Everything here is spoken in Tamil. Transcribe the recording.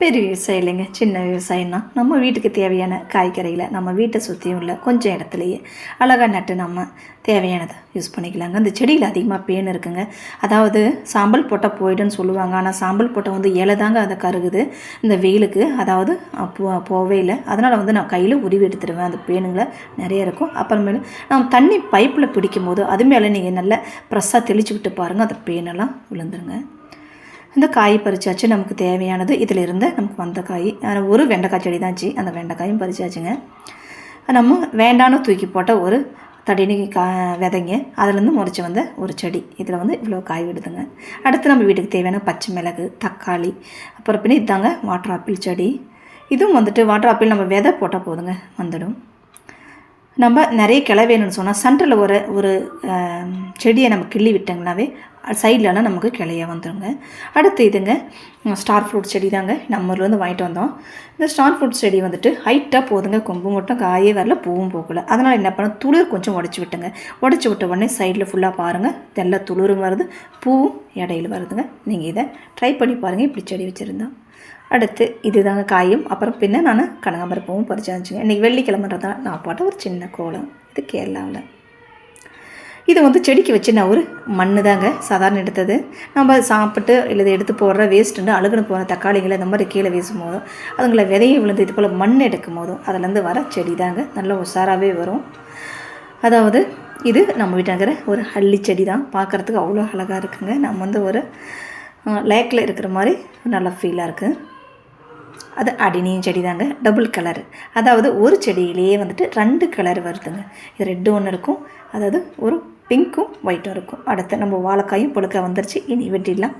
பெரிய விவசாயம் இல்லைங்க. சின்ன விவசாயம்னா நம்ம வீட்டுக்கு தேவையான காய்கறிகளை நம்ம வீட்டை சுற்றியும் உள்ள கொஞ்சம் இடத்துலையே அழகாக நட்டு நம்ம தேவையானதை யூஸ் பண்ணிக்கலாங்க. இந்த செடியில் அதிகமாக பேன் இருக்குங்க. அதாவது சாம்பல் போட்டால் போயிடுன்னு சொல்லுவாங்க. ஆனால் சாம்பல் போட்டால் வந்து இலை தாங்க அதை கருகுது. இந்த வெயிலுக்கு அதாவது போ போவே இல்லை. அதனால் வந்து நான் கையில் உருவி எடுத்துடுவேன் அந்த பேனுங்களை நிறைய இருக்கும். அப்புறமேலு நம்ம தண்ணி பைப்பில் பிடிக்கும் போது அது மேலே நீங்கள் நல்லா ப்ரெஸ்ஸாக தெளிச்சு விட்டு பாருங்கள் அந்த பேனெல்லாம் விழுந்துருங்க. இந்த காய் பறிச்சாச்சு நமக்கு தேவையானது இதில் இருந்து நமக்கு வந்த காய். ஒரு வெண்டைக்காய் செடி தான்ச்சு அந்த வெண்டைக்காயும் பறிச்சாச்சுங்க. நம்ம வேண்டான்னு தூக்கி போட்ட ஒரு தடினி கா விதைங்க அதுலேருந்து முறிச்சு வந்த ஒரு செடி. இதில் வந்து இவ்வளோ காய் விடுதுங்க. அடுத்து நம்ம வீட்டுக்கு தேவையான பச்சை மிளகு தக்காளி அப்புறம் பின்ன இதாங்க வாட்டர் ஆப்பிள் செடி. இதுவும் வந்துட்டு வாட்டர் ஆப்பிள் நம்ம விதை போட்டால் போதுங்க வந்துடும். நம்ம நிறைய கிளை வேணும்னு சொன்னால் சென்டரில் ஒரு ஒரு செடியை நம்ம கிள்ளி விட்டோங்கனாவே சைட்லலாம் நமக்கு கிளைய வந்துடுங்க அடுத்து இதுங்க ஸ்டார் ஃப்ரூட் செடி தாங்க. நம்ம ஊர்லேருந்து வாங்கிட்டு வந்தோம். இந்த ஸ்டார் ஃப்ரூட் செடி வந்துட்டு ஹைட்டாக போதுங்க. கொம்பு மட்டும் காயே வரல பூவும் போகல. அதனால் என்ன பண்ண துளிர் கொஞ்சம் உடச்சி விட்டுங்க. உடச்சி விட்ட உடனே சைடில் ஃபுல்லாக பாருங்கள் தெல்ல துளிரும் வருது பூவும் இடையில் வருதுங்க. நீங்கள் இதை ட்ரை பண்ணி பாருங்கள் இப்படி செடி வச்சுருந்தோம் அடுத்து இதுதாங்க காயும். அப்புறம் பின்ன நான் கனகாம்பரம் பூவும் பறிச்சாச்சுங்க இன்றைக்கி வெள்ளிக்கிழமைன்றதா நான் போட்ட ஒரு சின்ன கோலம். இது கேரளாவில். இது வந்து செடிக்கு வச்சு நான் ஒரு மண்ணு தாங்க சாதாரண எடுத்தது. நம்ம சாப்பிட்டு இல்லை எடுத்து போடுற வேஸ்ட்டுன்னு அழுகுன போகிற தக்காளிகளை இந்த மாதிரி கீழே வீசும் போதும் அதுங்களை விதையை விழுந்து இது போல் மண் எடுக்கும் போதும் அதுலேருந்து வர செடி தாங்க நல்ல உஷாராகவே வரும். அதாவது இது நம்ம வீட்டாங்கிற ஒரு அள்ளி செடி தான் பார்க்குறதுக்கு அவ்வளோ அழகாக இருக்குங்க. நம்ம வந்து ஒரு லேக்கில் இருக்கிற மாதிரி நல்லா ஃபீலாக இருக்குது அது அடினியும் செடி தாங்க டபுள் கலர் அதாவது ஒரு செடியிலேயே வந்துட்டு ரெண்டு கலர் வருதுங்க. இது ரெட்டு ஒன்று இருக்கும். அதாவது ஒரு பிங்க்கும் ஒயிட்டும் இருக்கும். அடுத்து நம்ம வாழைக்காயும் புழுக்க வந்துருச்சு. இனி வெட்டிடலாம் வாங்க